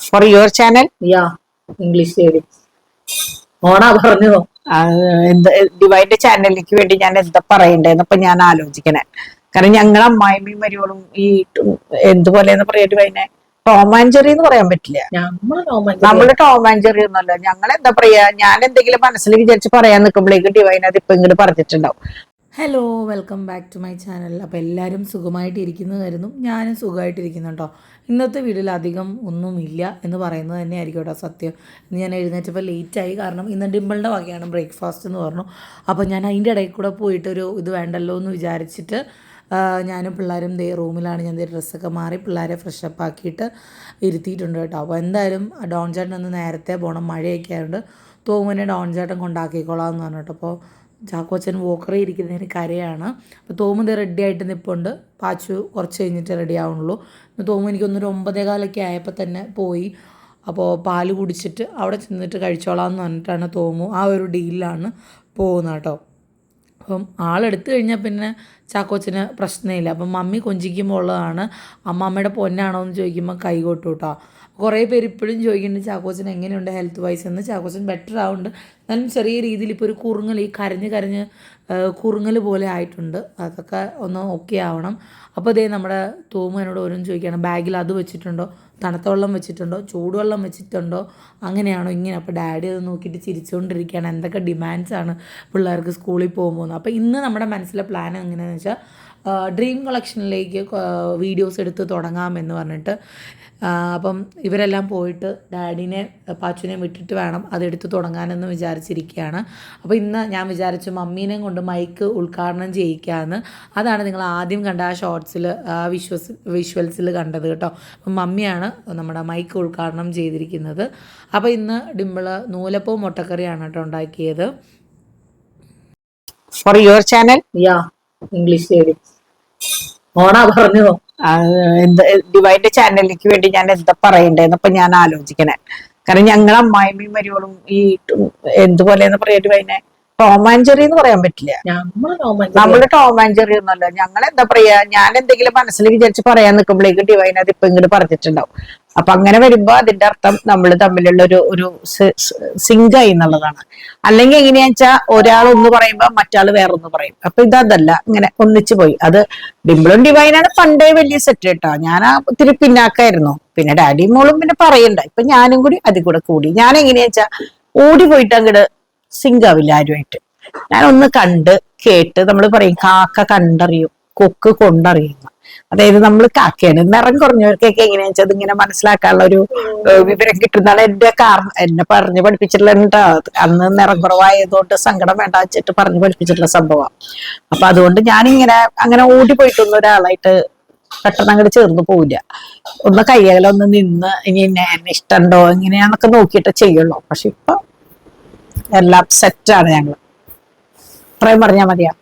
for your channel യാ English lady എന്ത് ഡിവൈന്റെ ചാനലിലേക്ക് വേണ്ടി ഞാൻ എന്താ പറയണ്ടേന്ന് അപ്പൊ ഞാൻ ആലോചിക്കണേ. കാരണം ഞങ്ങൾ അമ്മായിമ്മയും മരിയോളും ഈ എന്തുപോലെ എന്തുപോലെന്ന് പറയാ ഡിവൈനെ ടോമാഞ്ചറി എന്ന് പറയാൻ പറ്റില്ല. നമ്മൾ ടോമാഞ്ചറി ഒന്നല്ല ഞങ്ങൾ എന്താ പറയാ ഞാൻ എന്തെങ്കിലും മനസ്സിൽ വിചാരിച്ച് പറയാൻ നിൽക്കുമ്പോഴേക്ക് ഡിവൈൻ അത് ഇപ്പൊ ഇങ്ങോട്ട് പറഞ്ഞിട്ടുണ്ടാവും. Hello welcome back to my channel അപ്പോൾ എല്ലാവരും സുഖമായിട്ടിരിക്കുന്നതായിരുന്നു ഞാനും സുഖമായിട്ടിരിക്കുന്നു കേട്ടോ ഇന്നത്തെ വീഡിയോയിൽ അധികം ഒന്നുമില്ല എന്ന് പറയുന്നത് തന്നെ ആയിരിക്കും കേട്ടോ സത്യം. ഇന്ന് ഞാൻ എഴുന്നേറ്റപ്പോൾ ലേറ്റായി കാരണം ഇന്ന് ഡിമ്പിളിന്റെ വകയാണ് ബ്രേക്ക്ഫാസ്റ്റ് എന്ന് പറഞ്ഞു. അപ്പോൾ ഞാൻ അതിന്റെ ഇടയിൽ കൂടെ പോയിട്ടൊരു ഇത് വേണ്ടല്ലോ എന്ന് വിചാരിച്ചിട്ട് ഞാനും പിള്ളേരും ദേ റൂമിലാണ്. ഞാൻ ഡ്രസ്സൊക്കെ മാറി പിള്ളേരെ ഫ്രഷപ്പ് ആക്കിയിട്ട് ഇരുത്തിയിട്ടുണ്ട് കേട്ടോ. അപ്പോൾ എന്തായാലും ഡോൺ ചേട്ടൻ ഒന്ന് നേരത്തെ പോകണം മഴയൊക്കെ ആയതുകൊണ്ട് തോമനെ ഡോൺ ചേട്ടൻ കൊണ്ടാക്കിക്കോളാം എന്ന് പറഞ്ഞു കേട്ടോ. അപ്പോൾ ചാക്കോച്ചൻ വോക്കറി ഇരിക്കുന്നതിന് കരയാണ്. അപ്പോൾ തോമു ഇത് റെഡി ആയിട്ട് നിൽപ്പുണ്ട് പാച്ചു കുറച്ച് കഴിഞ്ഞിട്ട് റെഡി ആവുള്ളൂ. തോമു എനിക്കൊന്നൊരു ഒമ്പതേ കാലൊക്കെ ആയപ്പോൾ തന്നെ പോയി. അപ്പോൾ പാൽ കുടിച്ചിട്ട് അവിടെ ചെന്നിട്ട് കഴിച്ചോളാം എന്ന് പറഞ്ഞിട്ടാണ് തോമു ആ ഒരു ഡീലിലാണ് പോകുന്നത് കേട്ടോ. അപ്പം ആളെടുത്തു കഴിഞ്ഞാൽ പിന്നെ ചാക്കോച്ചന് പ്രശ്നമില്ല. അപ്പം മമ്മി കൊഞ്ചിക്കുമ്പോൾ ഉള്ളതാണ്. അമ്മാമ്മയുടെ പൊന്നാണോ എന്ന് ചോദിക്കുമ്പോൾ കൈ കൊട്ടു കേട്ടോ. കുറേ പേര് ഇപ്പോഴും ചോദിക്കുന്നുണ്ട് ചാക്കോച്ചൻ എങ്ങനെയുണ്ട് ഹെൽത്ത് വൈസ് എന്ന്. ചാക്കോച്ചൻ ബെറ്റർ ആവുന്നുണ്ട്. എന്നാലും ചെറിയ രീതിയിൽ ഇപ്പോൾ ഒരു കുറുങ്ങൽ ഈ കരഞ്ഞ് കരഞ്ഞ് കുറുങ്ങൽ പോലെ ആയിട്ടുണ്ട്. അതൊക്കെ ഒന്ന് ഓക്കെ ആവണം. അപ്പോൾ ഇതേ നമ്മുടെ തോമനോട് ഓരോന്ന് ചോദിക്കുകയാണ് ബാഗിൽ അത് വെച്ചിട്ടുണ്ടോ? തണുത്ത വെള്ളം വെച്ചിട്ടുണ്ടോ? ചൂടുവെള്ളം വെച്ചിട്ടുണ്ടോ? അങ്ങനെയാണോ ഇങ്ങനെ. അപ്പോൾ ഡാഡി അത് നോക്കിയിട്ട് ചിരിച്ചുകൊണ്ടിരിക്കുകയാണ് എന്തൊക്കെ ഡിമാൻഡ്സ് ആണ് പിള്ളേർക്ക് സ്കൂളിൽ പോകുമ്പോൾ അപ്പോൾ ഇന്ന് നമ്മുടെ മനസ്സിലെ പ്ലാൻ എങ്ങനെയാണെന്ന് വെച്ചാൽ ഡ്രീം കളക്ഷനിലേക്ക് വീഡിയോസ് എടുത്ത് തുടങ്ങാമെന്ന് പറഞ്ഞിട്ട് അപ്പം ഇവരെല്ലാം പോയിട്ട് ഡാഡിനെ പാച്ചുവിനെ വിട്ടിട്ട് വേണം അതെടുത്ത് തുടങ്ങാനെന്ന് വിചാരിച്ചിരിക്കുകയാണ്. അപ്പോൾ ഇന്ന് ഞാൻ വിചാരിച്ചു മമ്മീനെയും കൊണ്ട് മൈക്ക് ഉദ്ഘാടനം ചെയ്യിക്കാമെന്ന് അതാണ് നിങ്ങൾ ആദ്യം കണ്ട ആ ഷോർട്സിൽ ആ വിഷ്വസ് വിഷ്വൽസിൽ കണ്ടത് കേട്ടോ. അപ്പം മമ്മിയാണ് നമ്മുടെ മൈക്ക് ഉദ്ഘാടനം ചെയ്തിരിക്കുന്നത്. അപ്പോൾ ഇന്ന് ഡിമ്പിൾ നൂലപ്പവും മുട്ടക്കറിയാണ് കേട്ടോ ഉണ്ടാക്കിയത്. ഫോർ യുവർ ചാനൽ യാ ഇംഗ്ലീഷ് ലേഡി ഓണാ പറഞ്ഞു എന്ത് ഡിവൈന്റെ ചാനലിലേക്ക് വേണ്ടി ഞാൻ എന്താ പറയണ്ടേന്ന് ഇപ്പൊ ഞാൻ ആലോചിക്കണേ. കാരണം ഞങ്ങൾ അമ്മായിമ്മയും മരിയോളും ഈ എന്തുപോലെയെന്ന് പറയാ ഡിവൈനെ ടോമാഞ്ചറി എന്ന് പറയാൻ പറ്റില്ല. നമ്മൾ ടോമാഞ്ചെറി ഒന്നുമല്ല. ഒന്നല്ല ഞങ്ങൾ എന്താ പറയാ ഞാൻ എന്തെങ്കിലും മനസ്സിൽ വിചാരിച്ച് പറയാൻ നിൽക്കുമ്പോഴേക്കും ഡിവൈൻ അത് ഇപ്പൊ ഇങ്ങോട്ട് പറഞ്ഞിട്ടുണ്ടാവും. അപ്പൊ അങ്ങനെ വരുമ്പോ അതിന്റെ അർത്ഥം നമ്മൾ തമ്മിലുള്ള ഒരു ഒരു സിങ്ക് ആയി എന്നുള്ളതാണ്. അല്ലെങ്കിൽ എങ്ങനെയാ വെച്ചാ ഒരാൾ ഒന്ന് പറയുമ്പോ മറ്റാൾ വേറൊന്ന് പറയും. അപ്പൊ ഇതല്ല ഇങ്ങനെ ഒന്നിച്ചു പോയി. അത് ഡിംപിളും ഡിവൈനാണ് പണ്ടേ വലിയ സെറ്റ് കേട്ടോ. ഞാൻ ആ ഇത്തിരി പിന്നാക്കായിരുന്നു. പിന്നെ ഡാഡിയും മോളും പിന്നെ പറയണ്ട. ഇപ്പൊ ഞാനും കൂടി അതിൽ കൂടെ കൂടി. ഞാൻ എങ്ങനെയാ വെച്ചാ ഓടി പോയിട്ട് അങ്ങോട്ട് സിങ്ക് ആവില്ല ആരുമായിട്ട്. ഞാൻ ഒന്ന് കണ്ട് കേട്ട് നമ്മൾ പറയും കാക്ക കണ്ടറിയും കൊക്ക് കൊണ്ടറിയുന്ന. അതായത് നമ്മൾ കാക്കയാണ്. നിറം കുറഞ്ഞവർക്കൊക്കെ എങ്ങനെയാ വെച്ചാൽ ഇങ്ങനെ മനസ്സിലാക്കാനുള്ള ഒരു വിവരം കിട്ടുന്നതാണ് എന്റെ കാരണം. എന്നെ പറഞ്ഞു പഠിപ്പിച്ചിട്ടുള്ള അന്ന് നിറം കുറവായതുകൊണ്ട് സങ്കടം വേണ്ട വെച്ചിട്ട് പറഞ്ഞു പഠിപ്പിച്ചിട്ടുള്ള സംഭവം. അപ്പൊ അതുകൊണ്ട് ഞാനിങ്ങനെ അങ്ങനെ ഓടി ഓടിപ്പോയിട്ടൊന്നും ഒരാളായിട്ട് പെട്ടെന്ന് അങ്ങോട്ട് ചേർന്ന് പോവില്ല. ഒന്ന് കയ്യകലൊന്ന് നിന്ന് ഇനി എന്നെ ഇഷ്ടമുണ്ടോ എങ്ങനെയാന്നൊക്കെ നോക്കിയിട്ട് ചെയ്യുള്ളൂ. പക്ഷെ ഇപ്പൊ എല്ലാം സെറ്റാണ് ഞങ്ങൾ അത്രയും പറഞ്ഞാൽ മതിയാ.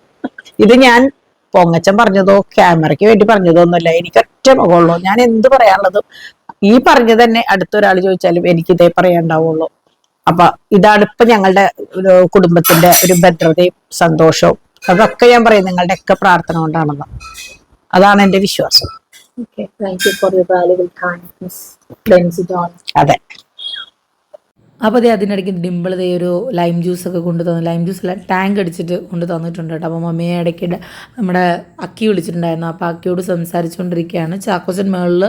ഇത് ഞാൻ പൊങ്ങച്ചൻ പറഞ്ഞതോ ക്യാമറയ്ക്ക് വേണ്ടി പറഞ്ഞതോ ഒന്നുമല്ല എനിക്ക് ഒറ്റ മുഖമുള്ളൂ. ഞാൻ എന്ത് പറയാനുള്ളത്? ഈ പറഞ്ഞത് തന്നെ അടുത്തൊരാൾ ചോദിച്ചാലും എനിക്ക് ഇതേ പറയാണ്ടാവുള്ളൂ അപ്പൊ ഇതാണ് ഇപ്പൊ ഞങ്ങളുടെ കുടുംബത്തിന്റെ ഒരു ഭദ്രതയും സന്തോഷവും. അതൊക്കെ ഞാൻ പറയും. നിങ്ങളുടെ ഒക്കെ പ്രാർത്ഥന കൊണ്ടാണെന്ന്. അതാണ് എന്റെ വിശ്വാസം. അതെ. അപ്പോൾ അതേ അതിനിടയ്ക്ക് ഡിമ്പിൾ ദേ ഒരു ലൈം ജ്യൂസൊക്കെ കൊണ്ട് തന്നു. ലൈം ജ്യൂസ് അല്ല ടാങ്ക് അടിച്ചിട്ട് കൊണ്ട് തന്നിട്ടുണ്ട് കേട്ടോ. അപ്പോൾ മമ്മിയെ ഇടയ്ക്ക് നമ്മുടെ അക്കി വിളിച്ചിട്ടുണ്ടായിരുന്നു. അപ്പോൾ അക്കിയോട് സംസാരിച്ചുകൊണ്ടിരിക്കുകയാണ് ചാക്കോസൻ മേളിൽ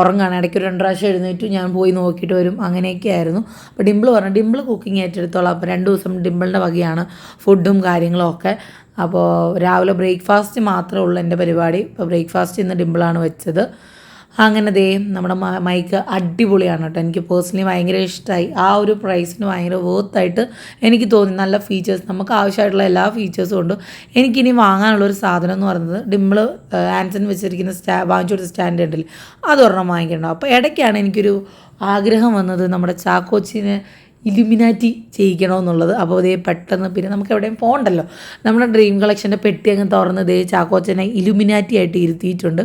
ഉറങ്ങാണ്. ഇടയ്ക്ക് ഒരു രണ്ട് പ്രാവശ്യം എഴുന്നേറ്റു. ഞാൻ പോയി നോക്കിയിട്ട് വരും. അങ്ങനെയൊക്കെ ആയിരുന്നു. അപ്പോൾ ഡിമ്പിൾ പറഞ്ഞു ഡിമ്പിൾ കുക്കിംഗ് ഏറ്റെടുത്തോളാം. അപ്പോൾ രണ്ട് ദിവസം ഡിമ്പിളിന്റെ വകയാണ് ഫുഡും കാര്യങ്ങളും ഒക്കെ അപ്പോൾ രാവിലെ ബ്രേക്ക്ഫാസ്റ്റ് മാത്രമേ ഉള്ളൂ എന്റെ പരിപാടി. ഇപ്പോൾ ബ്രേക്ക്ഫാസ്റ്റ് ഇന്ന് ഡിമ്പിളാണ് വെച്ചത്. അങ്ങനെ ദേ നമ്മുടെ മൈക്ക് അടിപൊളിയാണ് കേട്ടോ. എനിക്ക് പേഴ്സണലി ഭയങ്കര ഇഷ്ടമായി ആ ഒരു പ്രൈസിന് ഭയങ്കര വേർത്തായിട്ട് എനിക്ക് തോന്നി. നല്ല ഫീച്ചേഴ്സ് നമുക്ക് ആവശ്യമായിട്ടുള്ള എല്ലാ ഫീച്ചേഴ്സും ഉണ്ട്. എനിക്കിനി വാങ്ങാനുള്ള ഒരു സാധനം എന്ന് പറയുന്നത് ഡിമ്പിൾ ആൻസൺ വെച്ചിരിക്കുന്ന സ്റ്റാ വാങ്ങിച്ചു കൊടുത്ത സ്റ്റാൻഡ് ഉണ്ടല്ലേ? അതൊരെണ്ണം വാങ്ങിക്കണം അപ്പോൾ ഇടയ്ക്കാണ് എനിക്കൊരു ആഗ്രഹം വന്നത് നമ്മുടെ ചാക്കോച്ചിന് ഇലുമിനാറ്റി ചെയ്യിക്കണമെന്നുള്ളത്. അപ്പോൾ ഇതേ പെട്ടെന്ന് പിന്നെ നമുക്ക് എവിടെയും പോകണ്ടല്ലോ. നമ്മുടെ ഡ്രീം കളക്ഷന്റെ പെട്ടി അങ്ങ് തുറന്ന് ഇതേ ചാക്കോച്ചനെ ഇലുമിനാറ്റി ആയിട്ട് ഇരുത്തിയിട്ടുണ്ട്.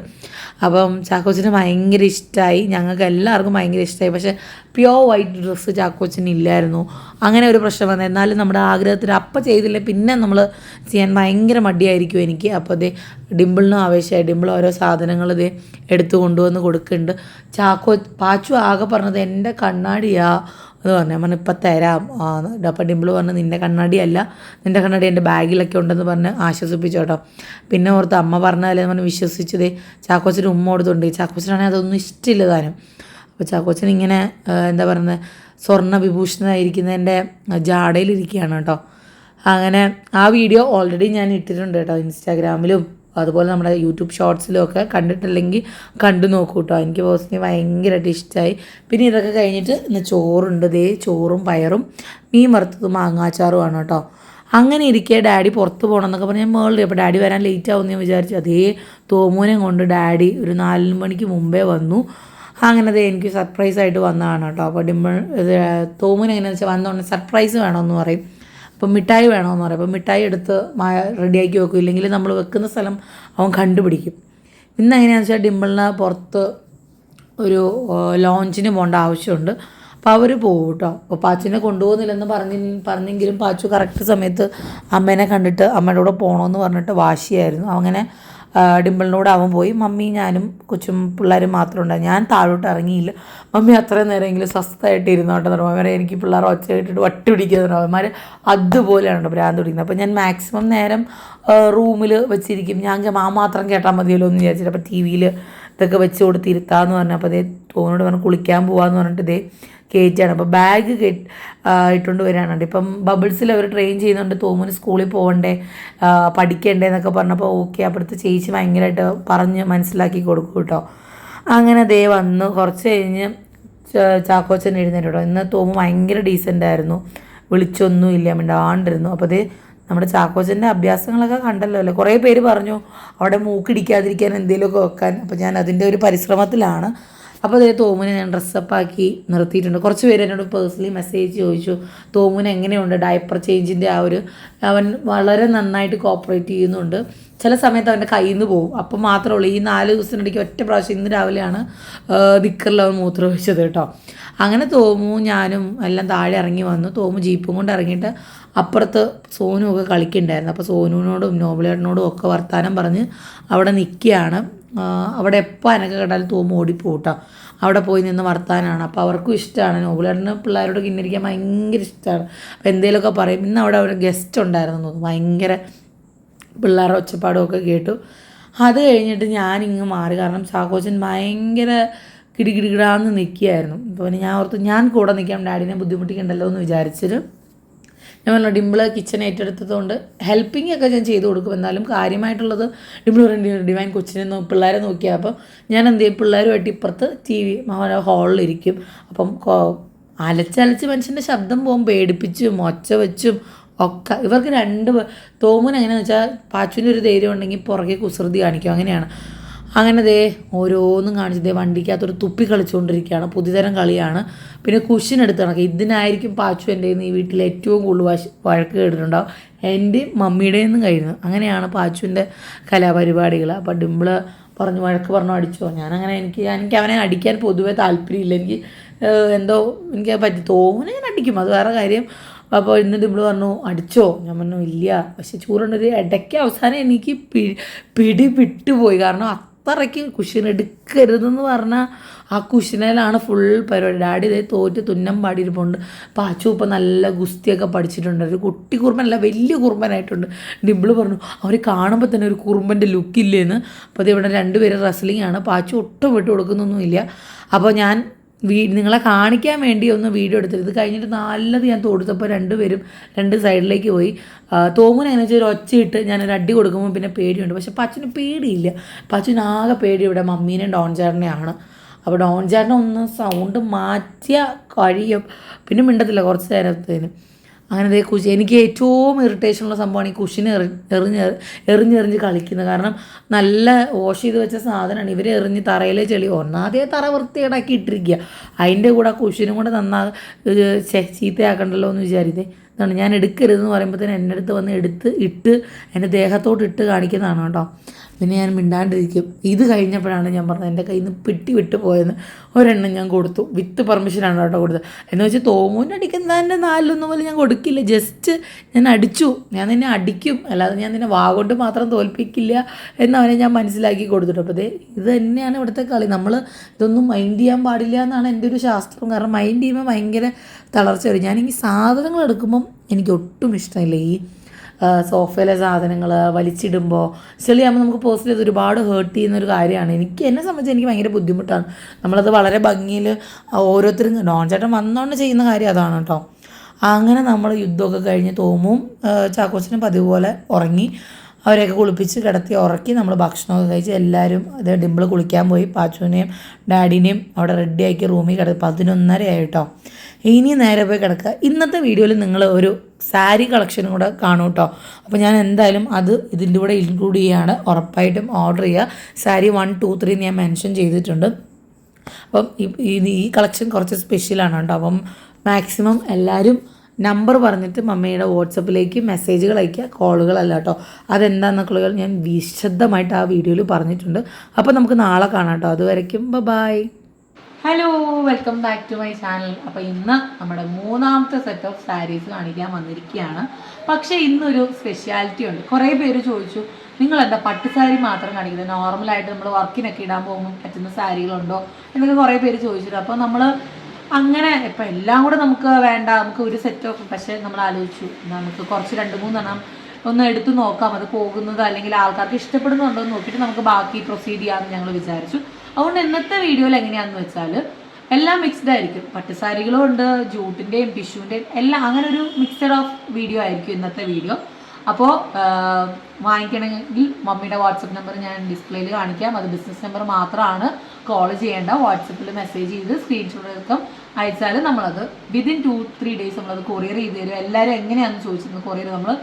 അപ്പം ചാക്കോച്ചന് ഭയങ്കര ഇഷ്ടമായി ഞങ്ങൾക്ക് എല്ലാവർക്കും ഭയങ്കര ഇഷ്ടമായി പക്ഷേ പ്യോർ വൈറ്റ് ഡ്രസ്സ് ചാക്കോച്ചന് ഇല്ലായിരുന്നു. അങ്ങനെ ഒരു പ്രശ്നം വന്നത് എന്നാലും നമ്മുടെ ആഗ്രഹത്തിന് അപ്പം ചെയ്തില്ല. പിന്നെ നമ്മൾ ചെയ്യാൻ ഭയങ്കര മടിയായിരിക്കും എനിക്ക്. അപ്പോൾ അതേ ഡിമ്പിളിനും ആവേശമായി. ഡിമ്പിൾ ഓരോ സാധനങ്ങൾ ഇതേ എടുത്തു കൊണ്ടുവന്ന് കൊടുക്കുന്നുണ്ട്. ചാക്കോ പാച്ചു ആകെ പറഞ്ഞത് എന്റെ കണ്ണാടിയാ. എന്ന് പറഞ്ഞു. ഞാൻ പറഞ്ഞു ഇപ്പം തരാം. അപ്പം ഡിമ്പിൾ പറഞ്ഞു നിന്റെ കണ്ണാടിയല്ല നിന്റെ കണ്ണാടി എന്റെ ബാഗിലൊക്കെ ഉണ്ടെന്ന് പറഞ്ഞ് ആശ്വസിപ്പിച്ചു കേട്ടോ. പിന്നെ ഓർത്ത് അമ്മ പറഞ്ഞാലേ പറഞ്ഞ് വിശ്വസിച്ചതേ ചാക്കോച്ചന് ഉമ്മ കൊടുത്തുണ്ട്. ചാക്കോച്ചനാണെങ്കിൽ അതൊന്നും ഇഷ്ടമില്ല താനും. അപ്പോൾ ചാക്കോച്ചൻ ഇങ്ങനെ എന്താ പറയുന്നത് സ്വർണ വിഭൂഷണനായിരിക്കുന്നതിന്റെ ജാടയിലിരിക്കുകയാണ് കേട്ടോ. അങ്ങനെ ആ വീഡിയോ ഓൾറെഡി ഞാൻ ഇട്ടിട്ടുണ്ട് കേട്ടോ ഇൻസ്റ്റാഗ്രാമിലും. അതുപോലെ നമ്മുടെ യൂട്യൂബ് ഷോർട്സിലും ഒക്കെ കണ്ടിട്ടില്ലെങ്കിൽ കണ്ടു നോക്കൂ കേട്ടോ എനിക്ക് പേഴ്സണലി ഭയങ്കരമായിട്ട് ഇഷ്ടമായി പിന്നെ ഇതൊക്കെ കഴിഞ്ഞിട്ട് ഇന്ന് ചോറുണ്ട്. ദേ ചോറും പയറും മീൻ വറുത്തതും മാങ്ങാച്ചാറുമാണ് കേട്ടോ അങ്ങനെ ഇരിക്കെ ഡാഡി പുറത്ത് പോകണം എന്നൊക്കെ പറഞ്ഞ് ഞാൻ മേളിൽ അപ്പോൾ ഡാഡി വരാൻ ലേറ്റ് ആവുമെന്ന് ഞാൻ വിചാരിച്ചു. അതേ തോമൂനെ കൊണ്ട് ഡാഡി ഒരു നാല് മണിക്ക് മുമ്പേ വന്നു. അങ്ങനെ ദേ എനിക്ക് സർപ്രൈസ് ആയിട്ട് വന്നതാണ് കേട്ടോ അപ്പോൾ ഡിമ്പിൾ തോമൂനെങ്ങനെയാണെന്ന് വെച്ചാൽ വന്നോണ്ട് സർപ്രൈസ് വേണമെന്ന് പറയും. അപ്പം മിഠായി വേണമെന്ന് പറയും. അപ്പം മിഠായി എടുത്ത് മായ റെഡിയാക്കി വെക്കും. ഇല്ലെങ്കിൽ നമ്മൾ വെക്കുന്ന സ്ഥലം അവൻ കണ്ടുപിടിക്കും. ഇന്ന് എങ്ങനെയാണെന്ന് വെച്ചാൽ ഡിമ്പിളിന് പുറത്ത് ഒരു ലോഞ്ചിന് പോകേണ്ട ആവശ്യമുണ്ട്. അപ്പോൾ അവർ പോകും കേട്ടോ അപ്പോൾ പാച്ചുവിനെ കൊണ്ടുപോകുന്നില്ലെന്ന് പറഞ്ഞ പറഞ്ഞെങ്കിലും പാച്ചു കറക്റ്റ് സമയത്ത് അമ്മേനെ കണ്ടിട്ട് അമ്മയുടെ കൂടെ പോകണമെന്ന് പറഞ്ഞിട്ട് വാശിയായിരുന്നു. അങ്ങനെ ഡിമ്പിളിനോട് അവൻ പോയി. മമ്മി ഞാനും കൊച്ചും പിള്ളേരും മാത്രം ഉണ്ടായി. ഞാൻ താഴോട്ട് ഇറങ്ങിയില്ല. മമ്മി അത്രയും നേരമെങ്കിലും സ്വസ്ഥമായിട്ട് ഇരുന്നോട്ടെ പറഞ്ഞു അവരെ എനിക്ക് പിള്ളേർ ഒച്ച കേട്ടിട്ട് വട്ടി പിടിക്കുന്നത് അവന്മാർ അതുപോലെയാണ് ഭ്രാന്ത് പിടിക്കുന്നത്. അപ്പോൾ ഞാൻ മാക്സിമം നേരം റൂമിൽ വെച്ചിരിക്കും. ഞാൻ മാ മാത്രം കേട്ടാൽ മതിയല്ലോ എന്ന് വിചാരിച്ചിട്ട് അപ്പോൾ ടി വിയിൽ ഇതൊക്കെ വെച്ച് കൊടുത്ത് ഇരുത്താമെന്ന് പറഞ്ഞു. അപ്പോൾ അതേ തോന്നോട് പറഞ്ഞു കുളിക്കാൻ പോവാന്ന് പറഞ്ഞിട്ട് ഇതേ കയറ്റാണ് അപ്പോൾ ബാഗ് കെട്ടി ഇട്ടുകൊണ്ട് വരികയാണ് ഇപ്പം ബബിൾസിൽ അവർ ട്രെയിൻ ചെയ്യുന്നുണ്ട്. തോമുന് സ്കൂളിൽ പോകണ്ടേ പഠിക്കണ്ടേ എന്നൊക്കെ പറഞ്ഞപ്പോൾ ഓക്കെ അപ്പോഴത്തെ ചേച്ചി ഭയങ്കരമായിട്ട് പറഞ്ഞ് മനസ്സിലാക്കി കൊടുക്കും കേട്ടോ. അങ്ങനെ ദേ വന്നു. കുറച്ച് കഴിഞ്ഞ് ചാക്കോച്ചൻ എഴുന്നേറ്റ് ഇന്ന് തോമു ഭയങ്കര ഡീസന്റ് ആയിരുന്നു. വിളിച്ചൊന്നുമില്ല മിണ്ടാണ്ടിരുന്നു. അപ്പോൾ അത് നമ്മുടെ ചാക്കോച്ചന്റെ അഭ്യാസങ്ങളൊക്കെ കണ്ടല്ലോ അല്ലേ? കുറേ പേര് പറഞ്ഞു അവിടെ മൂക്കിടിക്കാതിരിക്കാൻ എന്തെങ്കിലുമൊക്കെ വെക്കാൻ. അപ്പോൾ ഞാൻ അതിന്റെ ഒരു പരിശ്രമത്തിലാണ്. അപ്പോൾ അതേ തോമുനെ ഞാൻ ഡ്രസ്സപ്പ് ആക്കി നിർത്തിയിട്ടുണ്ട്. കുറച്ച് പേര് എന്നോട് പേഴ്സണലി മെസ്സേജ് ചോദിച്ചു തോമുന് എങ്ങനെയുണ്ട് ഡയപ്പർ ചേഞ്ചിന്റെ ആ ഒരു അവൻ വളരെ നന്നായിട്ട് കോപ്പറേറ്റ് ചെയ്യുന്നുണ്ട്. ചില സമയത്ത് അവന്റെ കയ്യിൽ നിന്ന് പോകും അപ്പം മാത്രമേ ഉള്ളൂ ഈ നാല് ദിവസത്തിനിടയ്ക്ക് ഒറ്റ പ്രാവശ്യം ഇന്ന് രാവിലെയാണ് ദിക്കറിൽ അവൻ മൂത്രം ഒഴിച്ചത് കേട്ടോ. അങ്ങനെ തോമു ഞാനും എല്ലാം താഴെ ഇറങ്ങി വന്നു. തോമു ജീപ്പും കൊണ്ട് ഇറങ്ങിയിട്ട് അപ്പുറത്ത് സോനു ഒക്കെ കളിക്കുന്നുണ്ടായിരുന്നു. അപ്പോൾ സോനുവിനോടും നോബിളേട്ടനോടും ഒക്കെ വർത്തമാനം പറഞ്ഞ് അവിടെ നിൽക്കുകയാണ് അവിടെ എപ്പോൾ അനക്ക കണ്ടാലും തൂമ്പ് ഓടിപ്പോട്ടോ. അവിടെ പോയി നിന്ന് വർത്താനാണ്. അപ്പോൾ അവർക്കും ഇഷ്ടമാണ് നോബിളേട്ടന് പിള്ളേരോട് കിന്നിരിക്കാൻ ഭയങ്കര ഇഷ്ടമാണ് അപ്പോൾ എന്തെങ്കിലുമൊക്കെ പറയും. ഇന്ന് അവിടെ ഒരു ഗസ്റ്റ് ഉണ്ടായിരുന്നു ഭയങ്കര പിള്ളേരുടെ ഒച്ചപ്പാടും ഒക്കെ കേട്ടു. അത് കഴിഞ്ഞിട്ട് ഞാനിങ്ങ് മാറി. കാരണം ചാക്കോച്ചൻ ഭയങ്കര കിടികിടികിടാന്ന് നിൽക്കുകയായിരുന്നു അപ്പോൾ ഞാൻ ഓർത്ത് ഞാൻ കൂടെ നിൽക്കാം ഡാഡിനെ ബുദ്ധിമുട്ടിക്കണ്ടല്ലോ എന്ന് വിചാരിച്ചിട്ട് ഞാൻ പറഞ്ഞു ഡിമ്പിൾ കിച്ചൺ ഏറ്റെടുത്തതുകൊണ്ട് ഹെൽപ്പിംഗ് ഒക്കെ ഞാൻ ചെയ്തു കൊടുക്കും. എന്നാലും കാര്യമായിട്ടുള്ളത് ഡിമ്പിൾ പറഞ്ഞു ഡിവൈൻ കൊച്ചിനെ നോ പിള്ളേരെ നോക്കിയാൽ അപ്പം ഞാൻ എന്ത് ചെയ്യും പിള്ളേരുമായിട്ട് ഇപ്പുറത്ത് ടി വി ഹാളിലിരിക്കും. അപ്പം അലച്ചലച്ച് മനുഷ്യന്റെ ശബ്ദം പോകും പേടിപ്പിച്ചും ഒച്ച വെച്ചും ഒക്കെ. ഇവർക്ക് രണ്ട് തോമൻ എങ്ങനെയാണെന്ന് വെച്ചാൽ പാച്ചുവിന്റെ ഒരു ധൈര്യം ഉണ്ടെങ്കിൽ പുറകെ കുസൃതി കാണിക്കും. അങ്ങനെയാണ്. അങ്ങനെ ദേ ഓരോന്നും കാണിച്ചു ദേ വണ്ടിക്കകത്തൊരു തുപ്പി കളിച്ചുകൊണ്ടിരിക്കുകയാണ് പുതിയതരം കളിയാണ്. പിന്നെ കുഷൻ എടുത്ത് കണക്ക് ഇതിനായിരിക്കും പാച്ചു എന്റെ ഈ വീട്ടിൽ ഏറ്റവും കൂടുതൽ വശ വഴക്ക് കേട്ടിട്ടുണ്ടാവും എന്റെയും മമ്മിയുടെയും നിന്നും കഴിയുന്നു അങ്ങനെയാണ് പാച്ചുവിന്റെ കലാപരിപാടികൾ. അപ്പോൾ ഡിമ്പിൾ പറഞ്ഞു വഴക്ക് പറഞ്ഞു അടിച്ചോ. ഞാനങ്ങനെ എനിക്ക് എനിക്ക് അവനെ അടിക്കാൻ പൊതുവേ താല്പര്യമില്ല. എനിക്ക് എന്തോ എനിക്ക് പറ്റി. തോന്നുന്നു ഞാൻ അടിക്കും. അത് വേറെ കാര്യം. അപ്പോൾ ഇന്ന് ഡിമ്പിൾ പറഞ്ഞു അടിച്ചോ? ഞാൻ പറഞ്ഞു ഇല്ല. പക്ഷെ ചൂറുണ്ടൊരു ഇടയ്ക്ക് അവസാനം എനിക്ക് പിടി പിടി വിട്ടുപോയി. കാരണം അത്രയ്ക്ക് കുഷൻ എടുക്കരുതെന്ന് പറഞ്ഞാൽ ആ കുഷനയിലാണ് ഫുൾ പരിപാടി. ഡാഡി ഇതേ തോറ്റ് തുന്നം പാടിയിരിപ്പുണ്ട്. പാച്ചു ഇപ്പം നല്ല ഗുസ്തിയൊക്കെ പഠിച്ചിട്ടുണ്ട്. ഒരു കുട്ടി കുറുമ്പനല്ല വലിയ കുറുമ്പനായിട്ടുണ്ട്. ഡിബിൾ പറഞ്ഞു അവർ കാണുമ്പോൾ തന്നെ ഒരു കുറുമ്പന്റെ ലുക്കില്ലേന്ന് അപ്പോൾ അത് ഇവിടെ രണ്ടുപേരും റെസ്ലിംഗ് ആണ്. പാച്ചു ഒട്ടും വിട്ട് കൊടുക്കുന്നൊന്നുമില്ല അപ്പോൾ ഞാൻ വീ നിങ്ങളെ കാണിക്കാൻ വേണ്ടി ഒന്ന് വീഡിയോ എടുത്തത്. ഇത് കഴിഞ്ഞിട്ട് നല്ലത് ഞാൻ തൊടുത്തപ്പോൾ രണ്ടുപേരും രണ്ട് സൈഡിലേക്ക് പോയി. തോമുന എങ്ങനെ വെച്ചാൽ ഒരു ഒച്ചയിട്ട് ഞാനൊരു അടി കൊടുക്കുമ്പോൾ പിന്നെ പേടിയുണ്ട്. പക്ഷെ പച്ചന് പേടിയില്ല. പച്ചന് ആകെ പേടി ഇവിടെ മമ്മീനെയും ഡോൺ അപ്പോൾ ഡോൺ ഒന്ന് സൗണ്ട് മാറ്റിയ കഴിയും. പിന്നെ മിണ്ടത്തില്ല കുറച്ച് നേരത്തേന്. അങ്ങനെ ദേ കുശി എനിക്ക് ഏറ്റവും ഇറിറ്റേഷനുള്ള സംഭവമാണ് ഈ കുഷിന് എറി എറിഞ്ഞ് എറിഞ്ഞെറിഞ്ഞ് കളിക്കുന്നത്. കാരണം നല്ല വാഷ് ചെയ്ത് വെച്ച സാധനമാണ്. ഇവർ എറിഞ്ഞ് തറയിലെ ചെളി. ഒന്നാതെ തറ വൃത്തികേടാക്കി ഇട്ടിരിക്കുക. അതിന്റെ കൂടെ ആ കുഷിനും കൂടെ നന്നാ ഇത് ചീത്തയാക്കണ്ടല്ലോ എന്ന് വിചാരിച്ചേ. ഇതാണ് ഞാൻ എടുക്കരുതെന്ന് പറയുമ്പോൾ തന്നെ എന്റെ അടുത്ത് വന്ന് എടുത്ത് ഇട്ട് എന്റെ ദേഹത്തോട്ട് ഇട്ട് കാണിക്കുന്നതാണ് കേട്ടോ. പിന്നെ ഞാൻ മിണ്ടാണ്ടിരിക്കും. ഇത് കഴിഞ്ഞപ്പോഴാണ് ഞാൻ പറഞ്ഞത് എന്റെ കയ്യിൽ നിന്ന് പിട്ടി വിട്ട് പോയെന്ന് ഒരെണ്ണം ഞാൻ കൊടുത്തു. വിത്ത് പെർമിഷനാണ് കേട്ടോ കൊടുത്തത്. എന്ന് വെച്ചാൽ തോമൂന്റെ അടിക്കുന്നതിന്റെ നാലിലൊന്നും പോലും ഞാൻ കൊടുക്കില്ല. ജസ്റ്റ് ഞാൻ അടിച്ചു. ഞാൻ നിന്നെ അടിക്കും. അല്ലാതെ ഞാൻ നിന്നെ വാ കൊണ്ട് മാത്രം തോൽപ്പിക്കില്ല എന്നവനെ ഞാൻ മനസ്സിലാക്കി കൊടുത്തിട്ടു. അപ്പോൾ ഇത് തന്നെയാണ് ഇവിടുത്തെ കളി. നമ്മൾ ഇതൊന്നും മൈൻഡ് ചെയ്യാൻ പാടില്ല എന്നാണ് എന്റെ ഒരു ശാസ്ത്രം. കാരണം മൈൻഡ് ചെയ്യുമ്പോൾ ഭയങ്കര തളർച്ച വരും ഈ സാധനങ്ങൾ എടുക്കുമ്പം എനിക്ക് ഒട്ടും ഇഷ്ടമില്ല. ഈ സോഫയിലെ സാധനങ്ങൾ വലിച്ചിടുമ്പോൾ ചെളിയാകുമ്പോൾ നമുക്ക് പോസ്റ്റ് ചെയ്ത് ഒരുപാട് ഹേർട്ട് ചെയ്യുന്ന ഒരു കാര്യമാണ്. എനിക്ക് എന്നെ സംബന്ധിച്ച് എനിക്ക് ഭയങ്കര ബുദ്ധിമുട്ടാണ്. നമ്മളത് വളരെ ഭംഗിയിൽ ഓരോരുത്തരും ഡോൺ ചേട്ടൻ വന്നുകൊണ്ട് ചെയ്യുന്ന കാര്യം അതാണ് കേട്ടോ അങ്ങനെ നമ്മൾ യുദ്ധമൊക്കെ കഴിഞ്ഞ് തോമും ചാക്കോച്ചനും പതിവ് പോലെ ഉറങ്ങി അവരെയൊക്കെ കുളിപ്പിച്ച് കിടത്തി ഉറക്കി നമ്മൾ ഭക്ഷണമൊക്കെ കഴിച്ച് എല്ലാവരും അത് ഡിമ്പിൾ കുളിക്കാൻ പോയി. പാച്ചുവിനെയും ഡാഡിനെയും അവിടെ റെഡിയാക്കി റൂമിൽ കിടത്തി പതിനൊന്നര ആയിട്ടോ ഇനി നേരെ പോയി കിടക്കുക. ഇന്നത്തെ വീഡിയോയിൽ നിങ്ങൾ ഒരു സാരി കളക്ഷനും കൂടെ കാണും കേട്ടോ അപ്പോൾ ഞാൻ എന്തായാലും അത് ഇതിന്റെ കൂടെ ഇൻക്ലൂഡ് ചെയ്യുകയാണ് ഉറപ്പായിട്ടും ഓർഡർ ചെയ്യുക. സാരി വൺ ടു ത്രീ ഞാൻ മെൻഷൻ ചെയ്തിട്ടുണ്ട്. അപ്പം ഈ- കളക്ഷൻ കുറച്ച് സ്പെഷ്യലാണ് കേട്ടോ അപ്പം മാക്സിമം എല്ലാവരും നമ്പർ പറഞ്ഞിട്ട് മമ്മിയുടെ വാട്സപ്പിലേക്ക് മെസ്സേജുകൾ അയക്കുക കോളുകളല്ല കേട്ടോ അതെന്താണെന്നൊക്കെ ഞാൻ വിശദമായിട്ട് ആ വീഡിയോയിൽ പറഞ്ഞിട്ടുണ്ട്. അപ്പോൾ നമുക്ക് നാളെ കാണാം കേട്ടോ അതുവരയ്ക്കും bye hello welcome back to my channel അപ്പോൾ ഇന്ന് നമ്മുടെ മൂന്നാമത്തെ സെറ്റ് ഓഫ് സാരീസ് കാണിക്കാൻ വന്നിരിക്കുകയാണ്. പക്ഷേ ഇന്നൊരു സ്പെഷ്യാലിറ്റി ഉണ്ട്. കുറേ പേര് ചോദിച്ചു നിങ്ങൾ എന്താ പട്ട് സാരി മാത്രം കാണിക്കുന്നത്? നോർമലായിട്ട് നമ്മൾ വർക്കിനൊക്കെ ഇടാൻ പോകുമ്പോൾ പറ്റുന്ന സാരികളുണ്ടോ? എന്നൊക്കെ കുറേ പേര് ചോദിച്ചിട്ട് അപ്പോൾ നമ്മൾ അങ്ങനെ ഇപ്പം എല്ലാം കൂടെ നമുക്ക് വേണ്ട നമുക്ക് ഒരു സെറ്റ് ഓഫ് പക്ഷേ നമ്മൾ ആലോചിച്ചു നമുക്ക് കുറച്ച് രണ്ട് മൂന്നെണ്ണം ഒന്ന് എടുത്തു നോക്കാം. അത് പോകുന്നത് അല്ലെങ്കിൽ ആൾക്കാർക്ക് ഇഷ്ടപ്പെടുന്നുണ്ടോ എന്ന് നോക്കിയിട്ട് നമുക്ക് ബാക്കി പ്രൊസീഡ് ചെയ്യാമെന്ന് ഞങ്ങൾ വിചാരിച്ചു. അതുകൊണ്ട് ഇന്നത്തെ വീഡിയോയിൽ എങ്ങനെയാണെന്ന് വെച്ചാൽ എല്ലാം മിക്സ്ഡ് ആയിരിക്കും. പട്ടുസാരികളും ഉണ്ട് ജൂട്ടിന്റെയും ടിഷ്യൂന്റെയും എല്ലാം അങ്ങനെ ഒരു മിക്സഡ് ഓഫ് വീഡിയോ ആയിരിക്കും ഇന്നത്തെ വീഡിയോ അപ്പോൾ വാങ്ങിക്കണമെങ്കിൽ മമ്മിയുടെ വാട്സപ്പ് നമ്പർ ഞാൻ ഡിസ്പ്ലേയിൽ കാണിക്കാം. അത് ബിസിനസ് നമ്പർ മാത്രമാണ്. കോൾ ചെയ്യേണ്ട. വാട്സപ്പിൽ മെസ്സേജ് ചെയ്ത് സ്ക്രീൻഷോട്ട് എടുക്കും അയച്ചാൽ നമ്മളത് വിതിൻ ടു ത്രീ ഡേയ്സ് നമ്മളത് കൊറിയർ ചെയ്ത് തരും. എല്ലാവരും എങ്ങനെയാണെന്ന് ചോദിച്ചിരുന്നത് കൊറിയർ നമ്മൾ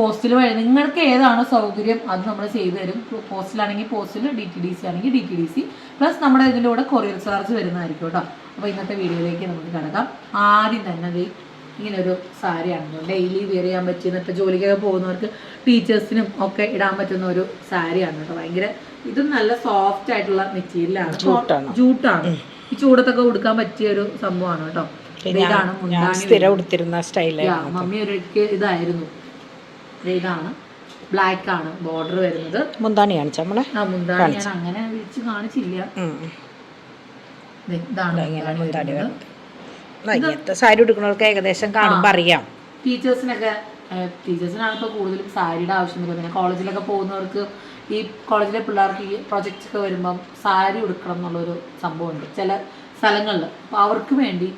പോസ്റ്റിൽ വഴി നിങ്ങൾക്ക് ഏതാണോ സൗകര്യം അത് നമ്മൾ ചെയ്തു തരും. പോസ്റ്റിലാണെങ്കിൽ പോസ്റ്റിൽ ഡി ടി ഡി സി ആണെങ്കിൽ D T D C plus നമ്മുടെ ഇതിന്റെ കൂടെ കൊറിയർ ചാർജ് വരുന്നതായിരിക്കും കേട്ടോ. അപ്പോൾ ഇന്നത്തെ വീഡിയോയിലേക്ക് നമുക്ക് കിടക്കാം. ആദ്യം തന്നെ ദേ ഇങ്ങനെ ഒരു സാരിയാണല്ലോ ഡെയിലി വെയർ ചെയ്യാൻ പറ്റിയ ഇപ്പോൾ ജോലിക്കൊക്കെ പോകുന്നവർക്ക് ടീച്ചേഴ്സിനും ഒക്കെ ഇടാൻ പറ്റുന്ന ഒരു സാരിയാണ് കേട്ടോ. ഭയങ്കര ഇതും നല്ല സോഫ്റ്റ് ആയിട്ടുള്ള മെറ്റീരിയലാണ് ജൂട്ടാണ് ഈ ചൂടത്തൊക്കെ ഉടുക്കാൻ പറ്റിയ ഒരു സംഭവമാണ് കേട്ടോ. ഇതാണ് മുന്താണി സ്ഥിരം ഉടുത്തിരുന്ന സ്റ്റൈൽ മമ്മി ഒരിക്കൽ ഇതായിരുന്നു. ഇതാണ്. ബ്ലാക്ക് ആണ് ബോർഡർ വരുന്നത്. മുന്താണി കാണിച്ചാ നമ്മളെ ആ മുന്താണി ഞാൻ അങ്ങനെ വിളിച്ച് കാണിച്ചില്ല. ഇതാണ് മുന്താണി വരുന്നത്. ഇങ്ങനത്തെ സാരി ഏകദേശം അറിയാം. ടീച്ചേഴ്സിനൊക്കെ ടീച്ചേഴ്സിനാണ് ഇപ്പോൾ കൂടുതലും സാരിയുടെ ആവശ്യം വരുന്നത്. പിന്നെ കോളേജിലൊക്കെ പോകുന്നവർക്ക് ഈ കോളേജിലെ പിള്ളേർക്ക് ഈ പ്രൊജക്ട്സ് ഒക്കെ വരുമ്പം സാരി ഉടുക്കണം എന്നുള്ളൊരു സംഭവമുണ്ട്. ചില സ്ഥലങ്ങളിൽ. അപ്പോൾ അവർക്ക് വേണ്ടി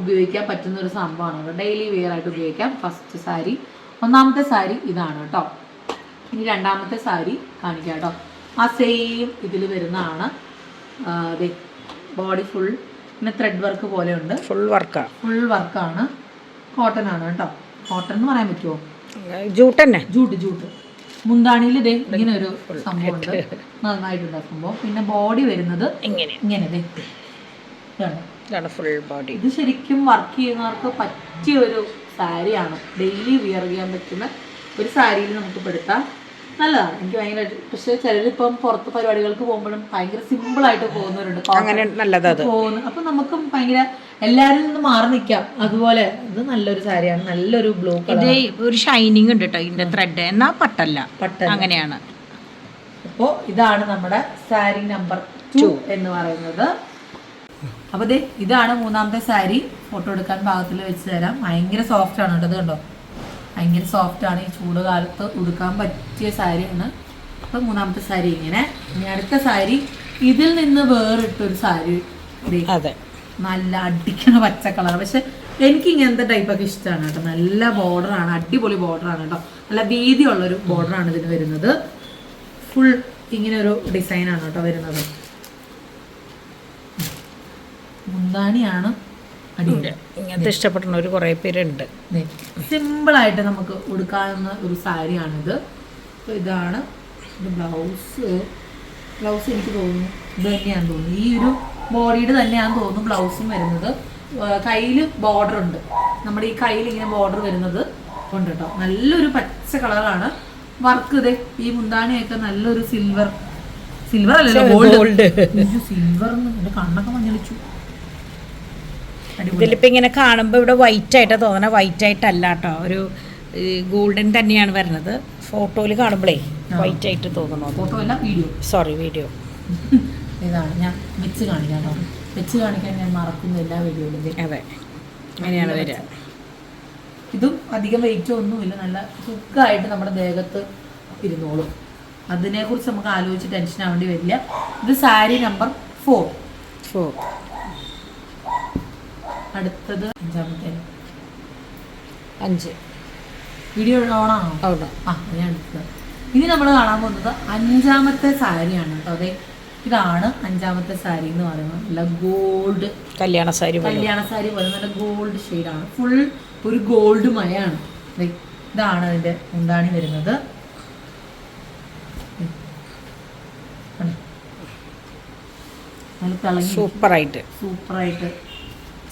ഉപയോഗിക്കാൻ പറ്റുന്ന ഒരു സംഭവമാണ്. ഡെയിലി വെയർ ആയിട്ട് ഉപയോഗിക്കാം. ഫസ്റ്റ് സാരി. ഒന്നാമത്തെ സാരി ഇതാണ് കേട്ടോ. ഇനി രണ്ടാമത്തെ സാരി കാണിക്കാം കേട്ടോ. ആ സെയിം ഇതിൽ വരുന്നതാണ്. ബോഡി ഫുൾ പിന്നെ ത്രെഡ് വർക്ക് പോലെ ഉണ്ട്. ഫുൾ വർക്ക് ഫുൾ വർക്കാണ് കോട്ടൺ ആണ്. കേട്ടോ. കോട്ടൺ എന്ന് പറയാൻ പറ്റുമോ ജൂട്ട് തന്നെ. ജൂട്ട് ജൂട്ട് മുന്താണിയിൽ ഇതേ ഇങ്ങനെ ഒരു സംഭവം ഉണ്ട് നന്നായിട്ടുണ്ട് സംഭവം. പിന്നെ ബോഡി വരുന്നത് ഇങ്ങനെ. ഇങ്ങനെ ഇതാണ്. ഫുൾ ബോഡി ഇത് ശരിക്കും വർക്ക് ചെയ്യുന്നവർക്ക് പറ്റിയ ഒരു സാരിയാണ്. ഡെയിലി വിയർ ചെയ്യാൻ പറ്റുന്ന ഒരു സാരിയിൽ നമുക്ക് പെടുത്താം നല്ലതാണ്. എനിക്ക് ഭയങ്കര പക്ഷേ ചിലരിപ്പം പുറത്ത് പരിപാടികൾക്ക് പോകുമ്പോഴും ഭയങ്കര സിമ്പിൾ ആയിട്ട് പോകുന്നവരുണ്ട്. അങ്ങനെ നല്ലത് അത്. പോകുന്നു അപ്പൊ നമുക്കും ഭയങ്കര എല്ലാരിൽ നിന്ന് മാറി നിൽക്കാം അതുപോലെ ഇത് നല്ലൊരു സാരിയാണ്. നല്ലൊരു ബ്ലൂ കളർ ഒരു ഷൈനിങ് ഉണ്ട് കേട്ടോ ഇതിന്റെ ത്രെഡ് എന്നാ പട്ടല്ല. പട്ട അങ്ങനെയാണ്. അപ്പോൾ ഇതാണ് നമ്മുടെ സാരി നമ്പർ ടു എന്ന് പറയുന്നത്. അപ്പോൾ ദേ ഇതാണ് മൂന്നാമത്തെ സാരി. ഫോട്ടോ എടുക്കാൻ പാകത്തിൽ വെച്ച് തരാം. ഭയങ്കര സോഫ്റ്റ് ആണ് കേട്ടോ ഇത് കണ്ടോ? ഭയങ്കര സോഫ്റ്റ് ആണ്. ഈ ചൂട് കാലത്ത് ഉടുക്കാൻ പറ്റിയ സാരിയാണ്. അപ്പോൾ മൂന്നാമത്തെ സാരി ഇങ്ങനെ. ഇനി അടുത്ത സാരി ഇതിൽ നിന്ന് വേറിട്ടൊരു സാരി അതെ. നല്ല അടിക്കണ പച്ച കളർ. പക്ഷെ എനിക്ക് ഇങ്ങനത്തെ ടൈപ്പൊക്കെ ഇഷ്ടമാണ് കേട്ടോ. നല്ല ബോർഡർ ആണ് അടിപൊളി ബോർഡർ ആണ് കേട്ടോ. നല്ല വീതിയുള്ളൊരു ബോർഡറാണ് ഇതിന് വരുന്നത്. ഫുൾ ഇങ്ങനെ ഒരു ഡിസൈനാണ് കേട്ടോ വരുന്നത്. മുന്താണിയാണ് അടിപൊളി ഇങ്ങനത്തെ ഒരു കുറേ പേരുണ്ട്. സിമ്പിളായിട്ട് നമുക്ക് ഉടുക്കാവുന്ന ഒരു സാരിയാണിത്. അപ്പോൾ ഇതാണ് ബ്ലൗസ്. ബ്ലൗസ് എനിക്ക് തോന്നുന്നു ഇത് തന്നെയാണെന്ന് തോന്നുന്നു. ഈ ഒരു ബോഡിയുടെ തന്നെയാണെന്ന് തോന്നുന്നു ബ്ലൗസും വരുന്നത്. കയ്യിൽ ബോർഡർ ഉണ്ട്. നമ്മുടെ ഈ കയ്യിൽ ഇങ്ങനെ ബോർഡർ വരുന്നത് ഉണ്ട് കേട്ടോ. നല്ലൊരു പച്ച കളറാണ്. വർക്ക് ഇതേ ഈ മുന്താണിയൊക്കെ നല്ലൊരു സിൽവർ. സിൽവർ അല്ലല്ലോ ഗോൾഡ്. സിൽവർ കണ്ണൊക്കെ മഞ്ഞളിച്ചു. ഇതിലിപ്പോൾ ഇങ്ങനെ കാണുമ്പോൾ ഇവിടെ വൈറ്റ് ആയിട്ടാണ് തോന്നണ വൈറ്റ് ആയിട്ടല്ല കേട്ടോ ഒരു ഗോൾഡൻ തന്നെയാണ് വരുന്നത്. ഫോട്ടോയിൽ കാണുമ്പോഴേ വൈറ്റ് ആയിട്ട് തോന്നണോ ഫോട്ടോ അല്ല വീഡിയോ സോറി വീഡിയോ ഇതാണ് ഞാൻ വെച്ച് കാണിക്കാം വെച്ച് കാണിക്കാൻ ഞാൻ മറക്കുന്ന എല്ലാ വീഡിയോയിലും അതെ അങ്ങനെയാണ് വരിക. ഇതും അധികം വെയിറ്റ് ഒന്നുമില്ല നല്ല സുഖമായിട്ട് നമ്മുടെ ദേഹത്ത് ഇരുന്നോളും. അതിനെക്കുറിച്ച് നമുക്ക് ആലോചിച്ച് ടെൻഷൻ ആവേണ്ടി വരില്ല. ഇത് സാരി നമ്പർ ഫോർ ഫോ അടുത്തത് അഞ്ചാമത്തെ. അഞ്ച്. വീഡിയോ ഓണാണോ ആ ഞാൻ അടുത്തത് ഇനി നമ്മൾ കാണാൻ പോകുന്നത് അഞ്ചാമത്തെ സാരിയാണ് കേട്ടോ അതെ. ഇതാണ് അഞ്ചാമത്തെ സാരി എന്ന് പറയുന്നത്. നല്ല ഗോൾഡ്. കല്യാണ സാരി കല്യാണ സാരി പോലെ നല്ല ഗോൾഡ് ഷെയ്ഡാണ്. ഫുൾ ഒരു ഗോൾഡ് മയാണ് ഇതാണ് അതിന്റെ മുന്താണി വരുന്നത്? സൂപ്പർ ആയിട്ട് സൂപ്പറായിട്ട്. സൂപ്പറായിട്ട്.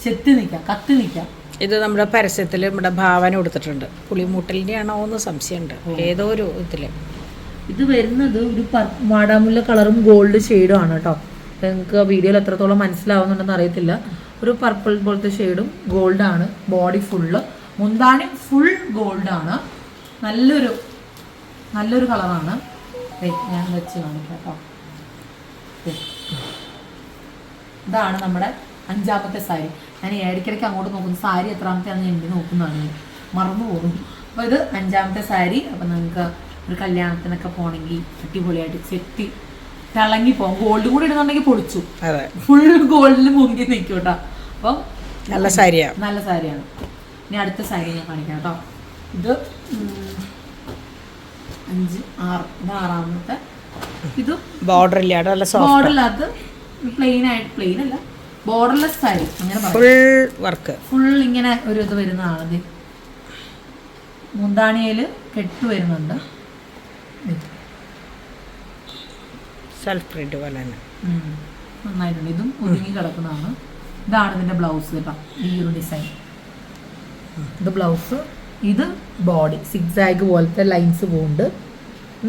ചെത്തി നിൽക്കാം കത്തി നിൽക്കാം. ഇത് നമ്മുടെ പരസ്യത്തിൽ നമ്മുടെ ഭാവന കൊടുത്തിട്ടുണ്ട്. പുളിമൂട്ടലിന്റെ ആണോ എന്ന് സംശയമുണ്ട്. ഏതോ ഒരു ഇതിൽ ഇത് വരുന്നത് ഒരു വാടാമുല്ല കളറും ഗോൾഡ് ഷെയ്ഡും ആണ് കേട്ടോ നിങ്ങൾക്ക് വീഡിയോയിൽ എത്രത്തോളം മനസ്സിലാവുന്നുണ്ടെന്ന് അറിയത്തില്ല. ഒരു പർപ്പിൾ പോലത്തെ ഷെയ്ഡും ഗോൾഡ് ആണ്. ബോഡി ഫുള്ള് മുന്താണി ഫുൾ ഗോൾഡ് ആണ്. നല്ലൊരു നല്ലൊരു കളറാണ് ഞാൻ വെച്ച് കാണിക്കാം കേട്ടോ. ഇതാണ് നമ്മുടെ അഞ്ചാമത്തെ സാരി. ഞാൻ ഇടയ്ക്കിടയ്ക്ക് അങ്ങോട്ട് നോക്കുന്നു. സാരി എത്രാമത്തെയാണെന്ന് എണ്ണി നോക്കുന്നതാണ്. മറന്നു പോകുന്നു. അപ്പോൾ ഇത് അഞ്ചാമത്തെ സാരി. അപ്പോൾ നിങ്ങൾക്ക് ഒരു കല്യാണത്തിനൊക്കെ പോകണമെങ്കിൽ അടിപൊളിയായിട്ട് ചെത്തി തിളങ്ങി പോകും. ഗോൾഡ് കൂടി ഇടുന്നുണ്ടെങ്കിൽ പൊളിച്ചു. ഫുൾ ഗോൾഡിൽ മുങ്ങി നിൽക്കും കേട്ടോ. അപ്പം നല്ല സാരിയാണ് നല്ല സാരിയാണ്. ഇനി അടുത്ത സാരി ഞാൻ കാണിക്കാം കേട്ടോ. ഇത് അഞ്ച് ആറ്. ഇത് ആറാമത്തെ. ഇത് ബോർഡർ ഇല്ലാതെ സോഫ്റ്റ് ബോർഡറിനകത്ത് പ്ലെയിൻ ആയിട്ട് പ്ലെയിൻ അല്ല. ബോർഡർലെസ് സാരി അങ്ങനെ ഫുൾ വർക്ക് ഫുൾ ഇങ്ങനെ ഒരു ഇത് വരുന്നതാണ് മുന്താണിയിൽ കെട്ട് വരുന്നുണ്ട്. സെൽഫ് പ്രിന്റ് പോലെ തന്നെ. നന്നായിട്ടുണ്ട്. ഇതും ഒതുങ്ങി കിടക്കുന്നതാണ്. ഇതാണ് ഇതിന്റെ ബ്ലൗസ് കേട്ടോ ഈ ഒരു ഡിസൈൻ ഇത് ബ്ലൗസ് ഇത് ബോഡി സിക്സാഗ് പോലത്തെ ലൈൻസ് പോകുന്നുണ്ട്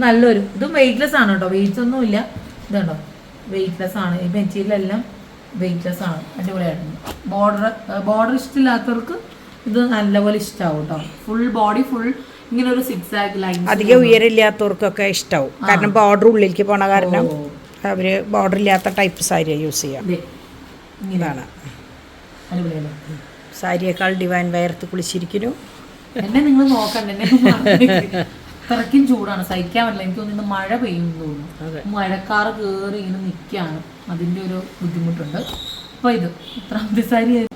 നല്ലൊരു ഇതും വെയിറ്റ്ലെസ് ആണ് കേട്ടോ. വെയിറ്റ്സ് ഒന്നും ഇല്ല ഇതുണ്ടോ വെയിറ്റ്ലെസ് ആണ്. ഈ മെറ്റീരിയൽ എല്ലാം വെയിറ്റ്ലെസ് ആണ്. അടിപൊളിയായിട്ടുണ്ട്. ബോർഡർ ബോർഡർ ഇഷ്ടമില്ലാത്തവർക്ക് ഇത് നല്ലപോലെ ഇഷ്ടമാവും കേട്ടോ ഫുൾ ബോഡി ഫുൾ ഇങ്ങനെ ഒരു സിക്സ് സിക്സാഗ് ലൈൻ അധികം ഉയരമില്ലാത്തവർക്കൊക്കെ ഇഷ്ടാവും. കാരണം ബോർഡർ ഉള്ളിലേക്ക് പോണ കാരണം അവർ ബോർഡർ ഇല്ലാത്ത ടൈപ്പ് സാരിയാണ് യൂസ് ചെയ്യാം. ഇതാണ് സാരിയേക്കാൾ ഡിവൈൻ വയർത്ത് കുളിച്ചിരിക്കുന്നു. എന്നെ നിങ്ങൾ നോക്കണ്ട. അത്രയ്ക്കും ചൂടാണ്. സഹിക്കാൻ പറ്റില്ല. എനിക്ക് തോന്നുന്നു മഴ പെയ്യുന്നു മഴക്കാർ കയറി ഇങ്ങനെ നിൽക്കുകയാണ് അതിന്റെ ഒരു ബുദ്ധിമുട്ടുണ്ട്. അപ്പൊ ഇത് ഇത്രാമത്തെ സാരി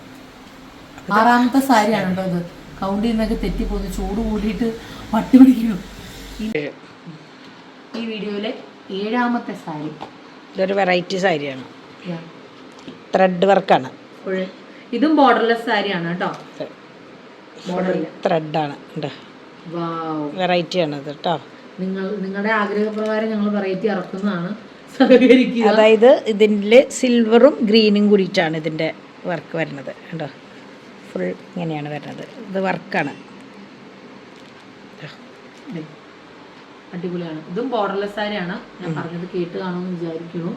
ആറാമത്തെ സാരിയാണ് കേട്ടോ ഇത്. കൗണ്ട് ചെയ്യുന്നൊക്കെ തെറ്റിപ്പോകുന്നു ചൂട് കൂടിയിട്ട് പട്ടി പിടിക്കുന്നു. ഈ- വീഡിയോയിലെ ഏഴാമത്തെ സാരി. ഇതൊരു വെറൈറ്റി സാരിയാണ്. ത്രെഡ് വർക്കാണ് ഇതും ബോർഡർലെസ് സാരിയാണ് കേട്ടോ. ത്രെഡാണ് വെറൈറ്റി ആണ്. ഇത് കേട്ടോ. നിങ്ങൾ നിങ്ങളുടെ ആഗ്രഹപ്രകാരം ഞങ്ങൾ വെറൈറ്റി ഇറക്കുന്നതാണ്. സഹകരിക്കുക. അതായത് ഇതിന്റെ സിൽവറും ഗ്രീനും കൂടിയിട്ടാണ് ഇതിന്റെ വർക്ക് വരുന്നത്. കേട്ടോ ഫുൾ ഇങ്ങനെയാണ് വരുന്നത്. ഇത് വർക്കാണ്. അടിപൊളിയാണ്. ഇതും ബോർഡർലെസ് സാരിയാണ്. ഞാൻ പറഞ്ഞത് കേട്ട് കാണുമെന്ന് വിചാരിക്കുന്നു.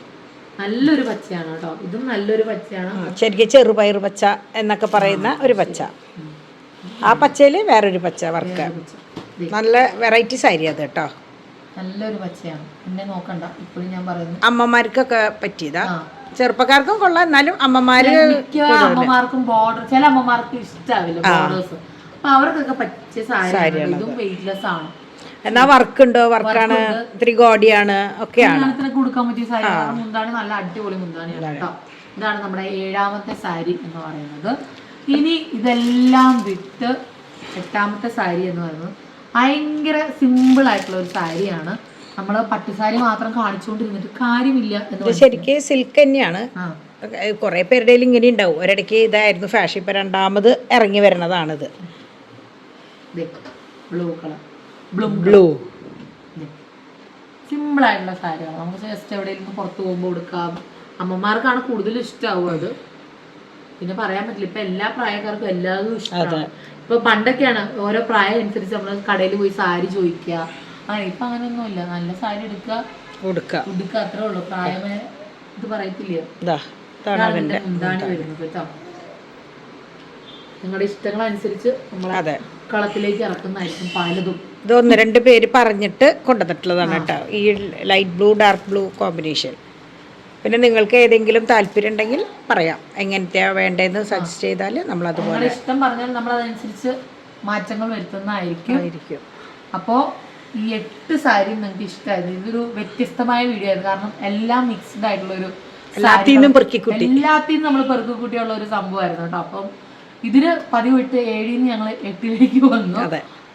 നല്ലൊരു പച്ചയാണ് കേട്ടോ. ഇതും നല്ലൊരു പച്ചയാണ്. ശരിക്കും ചെറുപയർ പച്ച എന്നൊക്കെ പറയുന്ന ഒരു പച്ച. ആ പച്ചയിൽ വേറൊരു പച്ച വർക്ക് നല്ല വെറൈറ്റി സാരി അത് കേട്ടോ. നല്ലൊരു പച്ചയാണ്. എന്നെ നോക്കണ്ട ഇപ്പോഴും ഞാൻ പറയുന്നു. അമ്മമാർക്കൊക്കെ പറ്റിയതാ. ചെറുപ്പക്കാർക്കും കൊള്ളാം എന്നാലും അമ്മമാര് മിക്ക അമ്മമാർക്കും ബോർഡർ ചില അമ്മമാർക്ക് ഇഷ്ടാവില്ല ബോർഡേഴ്സ് അപ്പൊ അവർക്കൊക്കെ പറ്റിയ സാരിയാണ് ഇതും വെയിറ്റ്ലെസ് ആണ്. എന്നാ വർക്ക് ഉണ്ടോ വർക്കാണ് ഇത്തിരി ഗോഡിയാണ്. ഒക്കെയാണ്. കൊടുക്കാൻ പറ്റിയ സാരി. മുന്താണി. നല്ല അടിപൊളി മുന്താണിയാണ് കേട്ടോ. ഇതാണ് നമ്മുടെ ഏഴാമത്തെ സാരി എന്ന് പറയുന്നത്. ഇനി ഇതെല്ലാം വിട്ട് എട്ടാമത്തെ സാരി എന്ന് പറയുന്നത് ഭയങ്കര സിമ്പിൾ ആയിട്ടുള്ള ഒരു സാരിയാണ്. നമ്മൾ പട്ടുസാരി മാത്രം കാണിച്ചുകൊണ്ടിരുന്നിട്ട് കാര്യമില്ല എന്ന് ഇത് ശരിക്ക് സിൽക്ക് തന്നെയാണ്. കുറെ പേരുടെ ഇങ്ങനെ ഉണ്ടാവും. ഒരിടയ്ക്ക് ഇതായിരുന്നു ഫാഷൻ ഇപ്പൊ രണ്ടാമത് ഇറങ്ങി വരണതാണിത്. Blue colour blue blue simple ആയിട്ടുള്ള സാരിയാണ് നമുക്ക് ജസ്റ്റ് എവിടെയെങ്കിലും പുറത്ത് പോകുമ്പോൾ കൊടുക്കാം അമ്മമാർക്കാണ് കൂടുതൽ ഇഷ്ടമാവും അത് പിന്നെ പറയാൻ പറ്റില്ല. ഇപ്പൊ എല്ലാ പ്രായക്കാർക്കും എല്ലാതും ഇഷ്ടമാണ് ഇപ്പൊ പണ്ടൊക്കെയാണ് ഓരോ പ്രായം അനുസരിച്ച് നമ്മൾ കടയിൽ പോയി സാരി ചോദിക്കുക അങ്ങനെ ഇപ്പൊ അങ്ങനെയൊന്നുമില്ല നല്ല സാരി എടുക്കുക ഉടുക്കുക ഉടുക്കുക അത്രേ ഉള്ളൂ. പ്രായമേ ഇത് പറയത്തില്ല? മുന്താണി വരുന്നത് കേട്ടോ. നിങ്ങളുടെ ഇഷ്ടങ്ങൾ അനുസരിച്ച് നമ്മളെ അതെ. കളത്തിലേക്ക് ഇറക്കുന്നതായിരിക്കും പലതും. ഇത് ഒന്ന് രണ്ട് പേര് പറഞ്ഞിട്ട് കൊണ്ടുവന്നിട്ടുള്ളതാണ് കേട്ടോ. ഈ light blue dark blue combination പിന്നെ നിങ്ങൾക്ക് ഏതെങ്കിലും താല്പര്യം ഉണ്ടെങ്കിൽ പറയാം. എങ്ങനത്തെയാണ് വേണ്ടതെന്ന് സജസ്റ്റ് ചെയ്താൽ നമ്മൾ അതുപോലെ ഇഷ്ടം പറഞ്ഞാൽ നമ്മൾ അതനുസരിച്ച് മാറ്റങ്ങൾ വരുത്തുന്നതായിരിക്കും. ആയിരിക്കും. അപ്പോൾ ഈ എട്ട് സാരിയും നിങ്ങൾക്ക് ഇഷ്ടമായിരുന്നു ഇതൊരു വ്യത്യസ്തമായ വീഡിയോ ആയിരുന്നു. കാരണം എല്ലാം മിക്സ്ഡ് ആയിട്ടുള്ള ഒരു എല്ലാത്തിനും പെറുക്കിക്കുട്ടി. എല്ലാത്തിൽ നമ്മൾ പെറുക്കിക്കുട്ടിയുള്ള ഒരു സംഭവമായിരുന്നു കേട്ടോ. അപ്പം ഇതിന് പതിവ് ഇട്ട് ഏഴിൽ നിന്ന് ഞങ്ങൾ എട്ടിലേക്ക് വന്നു.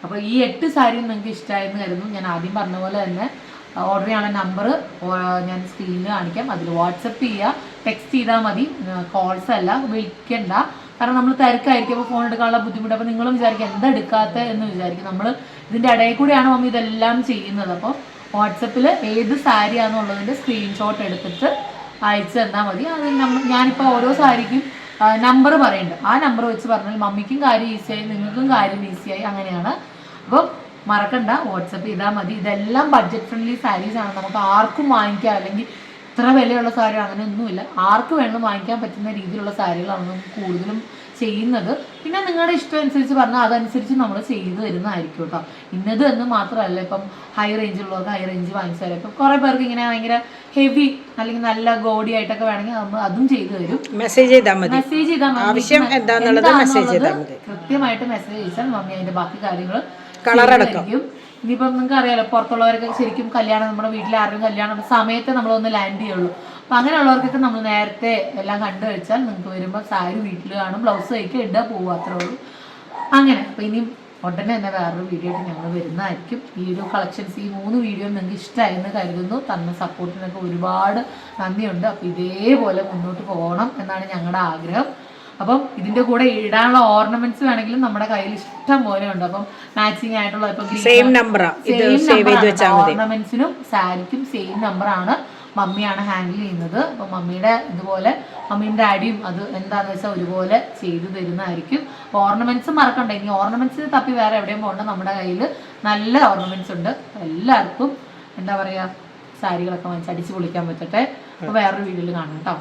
അപ്പൊ ഈ എട്ട് സാരിയും നിങ്ങൾക്ക് ഇഷ്ടമായെന്ന് കരുതുന്നു. ഞാൻ ആദ്യം പറഞ്ഞ പോലെ തന്നെ ഓർഡർ ചെയ്യാനുള്ള നമ്പർ ഞാൻ സ്ക്രീനിൽ കാണിക്കാം. അതിൽ വാട്സപ്പ് ചെയ്യുക ടെക്സ്റ്റ് ചെയ്താൽ മതി. കോൾസ് അല്ല. വിളിക്കണ്ട. കാരണം നമ്മൾ തിരക്കായിരിക്കും. അപ്പോൾ ഫോൺ എടുക്കാനുള്ള ബുദ്ധിമുട്ട്. അപ്പോൾ നിങ്ങളും വിചാരിക്കും എന്താ എടുക്കാത്ത? എന്ന് വിചാരിക്കും. നമ്മൾ ഇതിന്റെ ഇടയിൽ കൂടെയാണ് മമ്മി ഇതെല്ലാം ചെയ്യുന്നത്. അപ്പോൾ വാട്സപ്പിൽ ഏത് സാരിയാണെന്നുള്ളതിന്റെ സ്ക്രീൻഷോട്ട് എടുത്തിട്ട് അയച്ചു തന്നാൽ മതി. അത് ഞാനിപ്പോൾ ഓരോ സാരിക്കും നമ്പർ പറയുന്നുണ്ട് ആ നമ്പർ വെച്ച് പറഞ്ഞാൽ മമ്മിക്കും കാര്യം ഈസിയായി നിങ്ങൾക്കും കാര്യം ഈസിയായി അങ്ങനെയാണ്. അപ്പോൾ മറക്കണ്ട വാട്സപ്പ് ചെയ്താൽ മതി. ഇതെല്ലാം ബഡ്ജറ്റ് ഫ്രണ്ട്ലി സാരീസ് ആണ്. നമുക്ക് ആർക്കും വാങ്ങിക്കാം. അല്ലെങ്കിൽ ഇത്ര വിലയുള്ള സാരി അങ്ങനെ ഒന്നുമില്ല ആർക്ക് വേണം വാങ്ങിക്കാൻ പറ്റുന്ന രീതിയിലുള്ള സാരികളാണ് നമുക്ക് കൂടുതലും ചെയ്യുന്നത്. പിന്നെ നിങ്ങളുടെ ഇഷ്ടം അനുസരിച്ച് പറഞ്ഞാൽ അതനുസരിച്ച് നമ്മൾ ചെയ്തു തരുന്നതായിരിക്കും കേട്ടോ. ഇന്നത് എന്ന് മാത്രമല്ല ഇപ്പം ഹൈ റേഞ്ചിലുള്ളവർക്ക് ഹൈ റേഞ്ച് വാങ്ങിച്ചു തരാം. ഇപ്പം കുറേ പേർക്ക് ഇങ്ങനെ ഭയങ്കര ഹെവി അല്ലെങ്കിൽ നല്ല ഗോഡി ആയിട്ടൊക്കെ വേണമെങ്കിൽ നമ്മൾ അതും ചെയ്തു തരും. മെസ്സേജ് ചെയ്താൽ മതി. മെസ്സേജ് ചെയ്താൽ മതി. കൃത്യമായിട്ട് മെസ്സേജ് അയച്ചാൽ മമ്മി അതിന്റെ ബാക്കി കാര്യങ്ങൾ. അടക്കം. ഇനിയിപ്പം നിങ്ങൾക്ക് അറിയാലോ പുറത്തുള്ളവരൊക്കെ ശരിക്കും കല്യാണം നമ്മുടെ വീട്ടിൽ ആരും കല്യാണം സമയത്ത് നമ്മളൊന്ന് ലാൻഡ് ചെയ്യുള്ളൂ. അപ്പൊ അങ്ങനെയുള്ളവർക്കൊക്കെ നമ്മൾ നേരത്തെ എല്ലാം കണ്ടു വെച്ചാൽ നിങ്ങൾക്ക് വരുമ്പോൾ സാരി വീട്ടിൽ കാണും ബ്ലൗസ് കഴിക്കുക ഇടുക പോവുക അത്രേ ഉള്ളൂ. അങ്ങനെ. അപ്പൊ ഇനിയും ഉടനെ തന്നെ വേറൊരു വീഡിയോ ആയിട്ട് ഞങ്ങൾ വരുന്നതായിരിക്കും. ഈ ഒരു കളക്ഷൻസ് ഈ മൂന്ന് വീഡിയോ നിങ്ങൾക്ക് ഇഷ്ടമായെന്ന് കരുതുന്നു. തന്ന സപ്പോർട്ടിനൊക്കെ ഒരുപാട് നന്ദിയുണ്ട്. അപ്പോൾ ഇതേപോലെ മുന്നോട്ട് പോകണം എന്നാണ് ഞങ്ങളുടെ ആഗ്രഹം. അപ്പം ഇതിന്റെ കൂടെ ഇടാനുള്ള ഓർണമെന്റ്സ് വേണമെങ്കിലും നമ്മുടെ കയ്യിൽ ഇഷ്ടം പോലെ ഉണ്ട്. അപ്പം മാച്ചിങ് ആയിട്ടുള്ള ഇപ്പൊ സെയിം നമ്പർ ഓർണമെന്റ്സിനും സാരിക്കും സെയിം നമ്പർ ആണ്. മമ്മിയാണ് ഹാൻഡിൽ ചെയ്യുന്നത്. അപ്പൊ മമ്മിയുടെ ഇതുപോലെ മമ്മിയും ഡാഡിയും അത് എന്താന്ന് വെച്ചാൽ ഒരുപോലെ ചെയ്തു തരുന്നതായിരിക്കും. ഓർണമെന്റ്സ് മറക്കണ്ട. ഇനി ഓർണമെന്റ്സ് തപ്പി വേറെ എവിടെയും പോകണ്ട നമ്മുടെ കയ്യിൽ നല്ല ഓർണമെന്റ്സ് ഉണ്ട്. എല്ലാവർക്കും എന്താ പറയാ സാരികളൊക്കെ വാങ്ങിച്ച് അടിച്ച് പൊളിക്കാൻ പറ്റട്ടെ. അപ്പൊ വേറൊരു വീഡിയോയിൽ കാണാം കേട്ടോ.